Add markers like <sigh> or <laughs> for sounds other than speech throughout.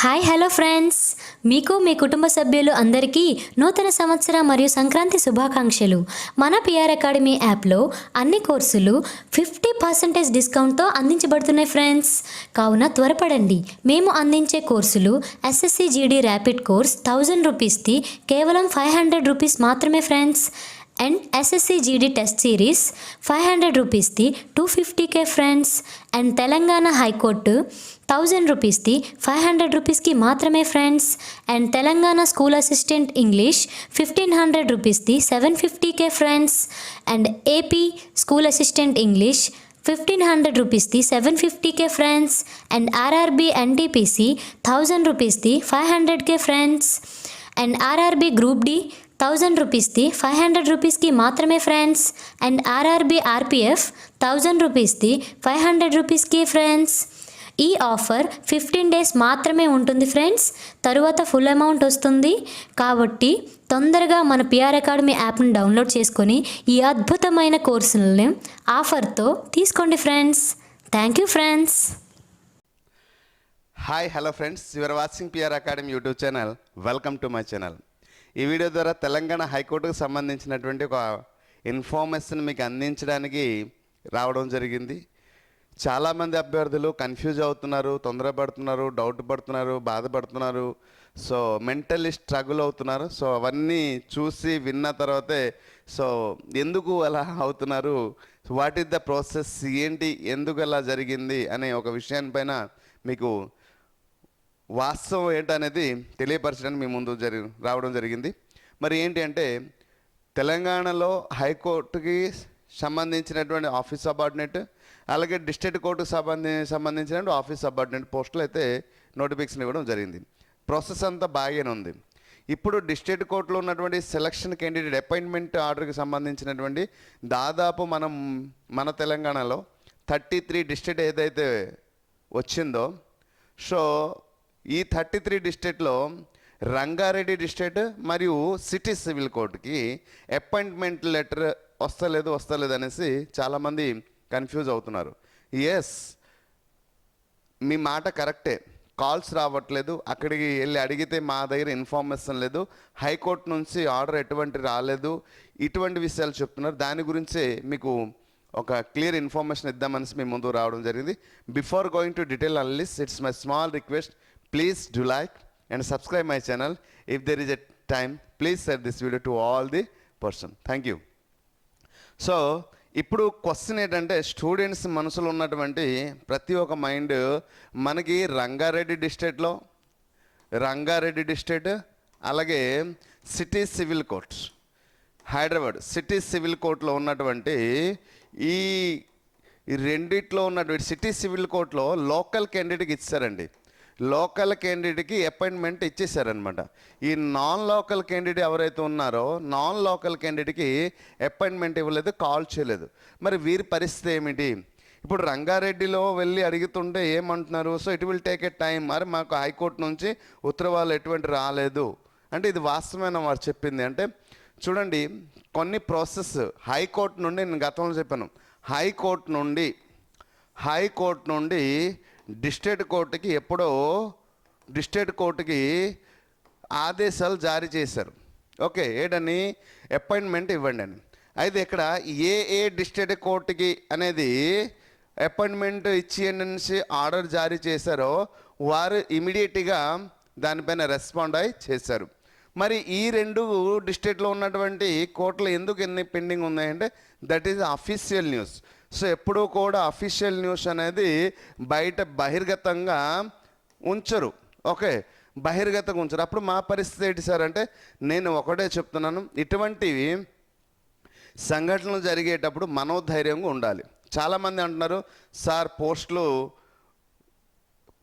Hi hello friends. మీకు మీ కుటుంబ సభ్యులు అందరికీ నూతన సంవత్సర మరియు సంక్రాంతి శుభాకాంక్షలు. మన పిఆర్ అకాడమీ యాప్లో అన్ని కోర్సులు ఫిఫ్టీ పర్సెంటేజ్ డిస్కౌంట్తో అందించబడుతున్నాయి ఫ్రెండ్స్. కావున త్వరపడండి. మేము అందించే కోర్సులు SSC GD rapid course thousand రూపీస్ది కేవలం ఫైవ్ హండ్రెడ్ రూపీస్ మాత్రమే friends. And SSC GD test series five hundred రూపీస్ది two fifty K friends and Telangana high court thousand రూపీస్ది five hundred రూపీస్కి మాత్రమే friends and Telangana school assistant English fifteen hundred రూపీస్ది seven fifty K friends and AP school assistant English fifteen hundred రూపీస్ది seven fifty K friends and RRB NTPC thousand రూపీస్ది five హండ్రెడ్కే friends and RRB group D thousand రూపీస్ది five hundred రూపీస్కి మాత్రమే friends and RRB RPF thousand రూపీస్ది five hundred రూపీస్కి friends ఈ offer fifteen days మాత్రమే ఉంటుంది friends తరువాత full amount వస్తుంది. కాబట్టి తొందరగా మన పిఆర్ అకాడమీ యాప్ని డౌన్లోడ్ చేసుకొని ఈ అద్భుతమైన కోర్సులని ఆఫర్తో తీసుకోండి friends thank you friends hi hello friends you're watching PR academy YouTube channel welcome to my channel ఈ వీడియో ద్వారా తెలంగాణ హైకోర్టుకు సంబంధించినటువంటి ఒక ఇన్ఫర్మేషన్ మీకు అందించడానికి రావడం జరిగింది. చాలామంది అభ్యర్థులు కన్ఫ్యూజ్ అవుతున్నారు తొందరపడుతున్నారు డౌట్ పడుతున్నారు బాధపడుతున్నారు. సో మెంటల్లీ స్ట్రగుల్ అవుతున్నారు. సో అవన్నీ చూసి విన్న తర్వాతే సో ఎందుకు అలా అవుతున్నారు? What is the process? ఏంటి? ఎందుకు అలా జరిగింది? అనే ఒక విషయానిపైన మీకు వాస్తవం ఏంటనేది తెలియపరచడానికి మీ ముందు జరి రావడం జరిగింది. మరి ఏంటి అంటే తెలంగాణలో హైకోర్టుకి సంబంధించినటువంటి ఆఫీస్ సబార్డినేట్ అలాగే డిస్ట్రిక్ట్ కోర్టుకు సంబంధి సంబంధించినటువంటి ఆఫీస్ సబార్డినేట్ పోస్టులు అయితే నోటిఫికేషన్ ఇవ్వడం జరిగింది. ప్రాసెస్ అంతా బాగానే ఉంది. ఇప్పుడు డిస్ట్రిక్ట్ కోర్టులో ఉన్నటువంటి సెలక్షన్ క్యాండిడేట్ అపాయింట్మెంట్ ఆర్డర్కి సంబంధించినటువంటి దాదాపు మనం మన తెలంగాణలో థర్టీ త్రీ డిస్ట్రిక్ట్ ఏదైతే వచ్చిందో సో ఈ థర్టీ త్రీ డిస్ట్రిక్ట్లో రంగారెడ్డి డిస్ట్రిక్ట్ మరియు సిటీ సివిల్ కోర్టుకి అపాయింట్మెంట్ లెటర్ వస్తలేదు వస్తలేదు అనేసి చాలామంది కన్ఫ్యూజ్ అవుతున్నారు. ఎస్ మీ మాట కరెక్టే. కాల్స్ రావట్లేదు. అక్కడికి వెళ్ళి అడిగితే మా దగ్గర ఇన్ఫర్మేషన్ లేదు. హైకోర్టు నుంచి ఆర్డర్ ఎటువంటి రాలేదు. ఇటువంటి విషయాలు చెప్తున్నారు. దాని గురించే మీకు ఒక క్లియర్ ఇన్ఫర్మేషన్ ఇద్దామనేసి మీ ముందు రావడం జరిగింది. Before going to detail unless it's my small request please do like and subscribe my channel if there is a time please set this video to all the person thank you so ఇప్పుడు question ఏంటంటే students మనసులో ఉన్నటువంటి ప్రతి ఒక్క mind మనకి రంగారెడ్డి డిస్ట్రిక్ట్లో Rangareddy district అలాగే city civil courts Hyderabad city civil కోర్టులో ఉన్నటువంటి ఈ ఈ రెండిట్లో ఉన్నటువంటి సిటీ సివిల్ కోర్టులో లోకల్ క్యాండిడేట్కి ఇచ్చారండి. లోకల్ క్యాండిడేట్కి అపాయింట్మెంట్ ఇచ్చేసారనమాట ఈ నాన్ లోకల్ క్యాండిడేట్ ఎవరైతే ఉన్నారో నాన్ లోకల్ క్యాండిడేట్కి అపాయింట్మెంట్ ఇవ్వలేదు కాల్ చేయలేదు. మరి వీరి పరిస్థితి ఏమిటి? ఇప్పుడు రంగారెడ్డిలో వెళ్ళి అడుగుతుంటే ఏమంటున్నారు? So it will take a time మరి మాకు హైకోర్టు నుంచి ఉత్తర్వాలు ఎటువంటి రాలేదు. అంటే ఇది వాస్తవమైన వారు చెప్పింది? అంటే చూడండి కొన్ని ప్రాసెస్ హైకోర్టు నుండి నేను గతంలో చెప్పాను. హైకోర్టు నుండి హైకోర్టు నుండి డిస్ట్రిక్ట్ కోర్టుకి ఎప్పుడో డిస్ట్రిక్ట్ కోర్టుకి ఆదేశాలు జారీ చేశారు. ఓకే ఏడని అపాయింట్మెంట్ ఇవ్వండి అని. అయితే ఇక్కడ ఏ ఏ డిస్ట్రిక్ట్ కోర్టుకి అనేది అపాయింట్మెంట్ ఇచ్చి అనేసి ఆర్డర్ జారీ చేశారో వారు ఇమీడియట్గా దానిపైన రెస్పాండ్ అయి చేశారు. మరి ఈ రెండు డిస్ట్రిక్ట్లో ఉన్నటువంటి కోర్టులు ఎందుకు ఎన్ని పెండింగ్ ఉన్నాయంటే that is official news. So ఎప్పుడూ కూడా అఫీషియల్ న్యూస్ అనేది బయట బహిర్గతంగా ఉంచరు. ఓకే? బహిర్గతంగా ఉంచరు. అప్పుడు మా పరిస్థితి ఏంటి సార్ అంటే నేను ఒకటే చెప్తున్నాను. ఇటువంటివి సంఘటనలు జరిగేటప్పుడు మనోధైర్యంగా ఉండాలి. చాలామంది అంటున్నారు సార్ పోస్టులు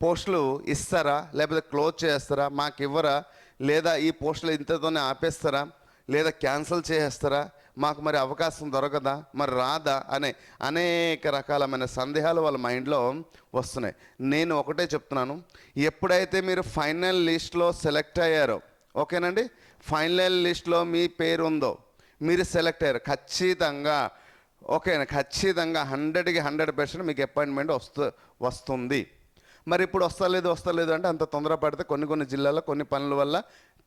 పోస్టులు ఇస్తారా? లేకపోతే క్లోజ్ చేస్తారా? మాకు ఇవ్వరా లేదా ఈ పోస్టులు ఇంతతోనే ఆపేస్తారా? లేదా క్యాన్సిల్ చేసేస్తారా? మాకు మరి అవకాశం దొరకదా? మరి రాదా? అనే అనేక రకాలమైన సందేహాలు వాళ్ళ మైండ్లో వస్తున్నాయి. నేను ఒకటే చెప్తున్నాను. ఎప్పుడైతే మీరు ఫైనల్ లిస్ట్లో సెలెక్ట్ అయ్యారో ఓకేనండి? ఫైనల్ లిస్ట్లో మీ పేరు ఉందో మీరు సెలెక్ట్ అయ్యారు. ఖచ్చితంగా ఓకే ఖచ్చితంగా హండ్రెడ్కి హండ్రెడ్ పర్సెంట్ మీకు అపాయింట్మెంట్ వస్తు వస్తుంది. మరి ఇప్పుడు వస్తలేదు వస్తలేదు అంటే అంత తొందర పడితే కొన్ని కొన్ని జిల్లాల్లో కొన్ని పనుల వల్ల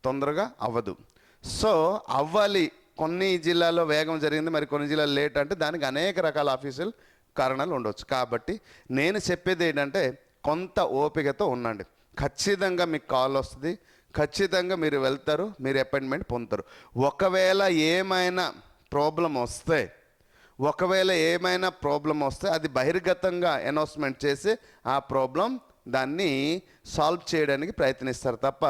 తొందరగా అవ్వదు. సో అవ్వాలి. కొన్ని జిల్లాల్లో వేగం జరిగింది మరి కొన్ని జిల్లాలు లేట్ అంటే దానికి అనేక రకాల ఆఫీసులు కారణాలు ఉండొచ్చు. కాబట్టి నేను చెప్పేది ఏంటంటే కొంత ఓపికతో ఉండండి. ఖచ్చితంగా మీకు కాల్ వస్తుంది ఖచ్చితంగా మీరు వెళ్తారు మీరు అపాయింట్మెంట్ పొందుతారు. ఒకవేళ ఏమైనా ప్రాబ్లం వస్తే ఒకవేళ ఏమైనా ప్రాబ్లం వస్తే అది బహిర్గతంగా అనౌన్స్మెంట్ చేసి ఆ ప్రాబ్లం దాన్ని సాల్వ్ చేయడానికి ప్రయత్నిస్తారు తప్ప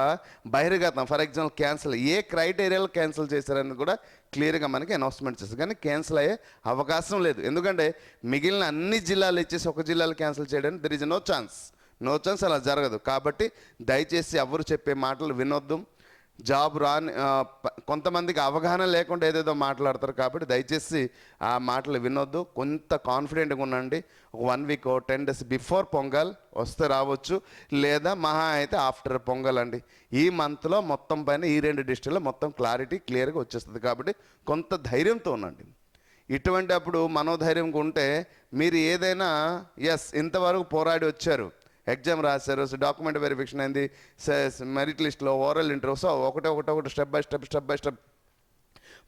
బహిర్గతం ఫర్ ఎగ్జాంపుల్ క్యాన్సిల్ ఏ క్రైటీరియాలు క్యాన్సిల్ చేశారని కూడా క్లియర్గా మనకి అనౌన్స్మెంట్ చేస్తారు. కానీ క్యాన్సిల్ అయ్యే అవకాశం లేదు. ఎందుకంటే మిగిలిన అన్ని జిల్లాలు ఇచ్చేసి ఒక జిల్లాలో క్యాన్సిల్ చేయడానికి there is no chance no chance అలా జరగదు. కాబట్టి దయచేసి ఎవరు చెప్పే మాటలు వినొద్దు. జాబ్ రాని కొంతమందికి అవగాహన లేకుండా ఏదేదో మాట్లాడతారు కాబట్టి దయచేసి ఆ మాటలు వినొద్దు. కొంత కాన్ఫిడెంట్గా ఉండండి. ఒక one week ten days before Pongal వస్తే రావచ్చు. లేదా మహా అయితే ఆఫ్టర్ పొంగల్ అండి. ఈ మంత్లో మొత్తం పైన ఈ రెండు డిస్ట్రిక్ట్లో మొత్తం క్లారిటీ క్లియర్గా వచ్చేస్తుంది కాబట్టి కొంత ధైర్యంతో ఉండండి. ఇటువంటి అప్పుడు మనోధైర్యంగా ఉంటే మీరు ఏదైనా ఎస్ ఇంతవరకు పోరాడి వచ్చారు. ఎగ్జామ్ రాశారు డాక్యుమెంట్ వెరిఫికేషన్ అయింది. మెరిట్ లిస్ట్లో ఓవరాల్ ఇంటర్వ్యూ సో ఒకటే ఒకటి ఒకటి step by step step by step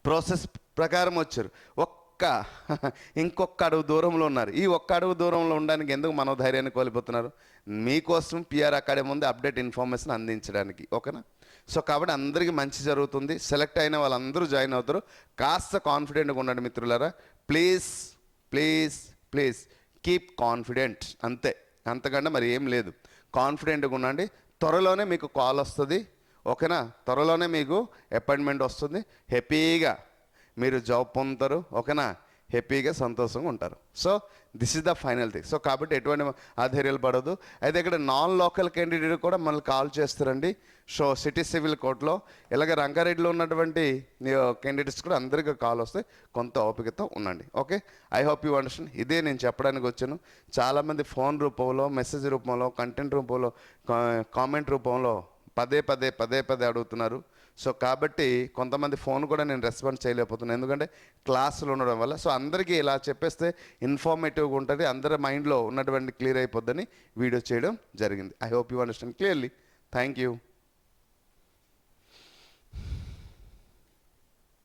process ప్రకారం వచ్చారు. ఒక్క <laughs> ఇంకొక అడుగు దూరంలో ఉన్నారు. ఈ ఒక్క అడుగు దూరంలో ఉండడానికి ఎందుకు మనోధైర్యాన్ని కోల్పోతున్నారు? మీకోసం పిఆర్ అకాడమీ ఉంది అప్డేట్ ఇన్ఫర్మేషన్ అందించడానికి ఓకేనా? సో కాబట్టి అందరికీ మంచి జరుగుతుంది. సెలెక్ట్ అయిన వాళ్ళందరూ జాయిన్ అవుతారు. కాస్త కాన్ఫిడెంట్గా ఉండండి మిత్రులారా. Please please please keep confident అంతే. అంతకంటే మరి ఏం లేదు. కాన్ఫిడెంట్గా ఉండండి. త్వరలోనే మీకు కాల్ వస్తుంది. ఓకేనా? త్వరలోనే మీకు అపాయింట్మెంట్ వస్తుంది. హ్యాపీగా మీరు జాబ్ పొందుతారు. ఓకేనా? హ్యాపీగా సంతోషంగా ఉంటారు. So this is the final thing so కాబట్టి ఎటువంటి ఆధైర్యాలు పడదు అయితే ఇక్కడ నాన్ లోకల్ క్యాండిడేట్ కూడా మనల్ని కాల్ చేస్తారండి. సో సిటీ సివిల్ కోర్టులో ఇలాగ రంగారెడ్డిలో ఉన్నటువంటి క్యాండిడేట్స్ కూడా అందరికీ కాల్ వస్తే కొంత ఓపికతో ఉండండి. Okay? I hope you understand ఇదే నేను చెప్పడానికి వచ్చాను. చాలామంది ఫోన్ రూపంలో మెసేజ్ రూపంలో కంటెంట్ రూపంలో కామెంట్ రూపంలో పదే పదే పదే పదే అడుగుతున్నారు. సో కాబట్టి కొంతమంది ఫోన్ కూడా నేను రెస్పాన్స్ చేయలేకపోతున్నాను ఎందుకంటే క్లాసులు ఉండడం వల్ల. సో అందరికీ ఇలా చెప్పేస్తే ఇన్ఫార్మేటివ్గా ఉంటుంది. అందరి మైండ్లో ఉన్నటువంటి క్లియర్ అయిపోద్దని వీడియో చేయడం జరిగింది. I hope you understand clearly. Thank you.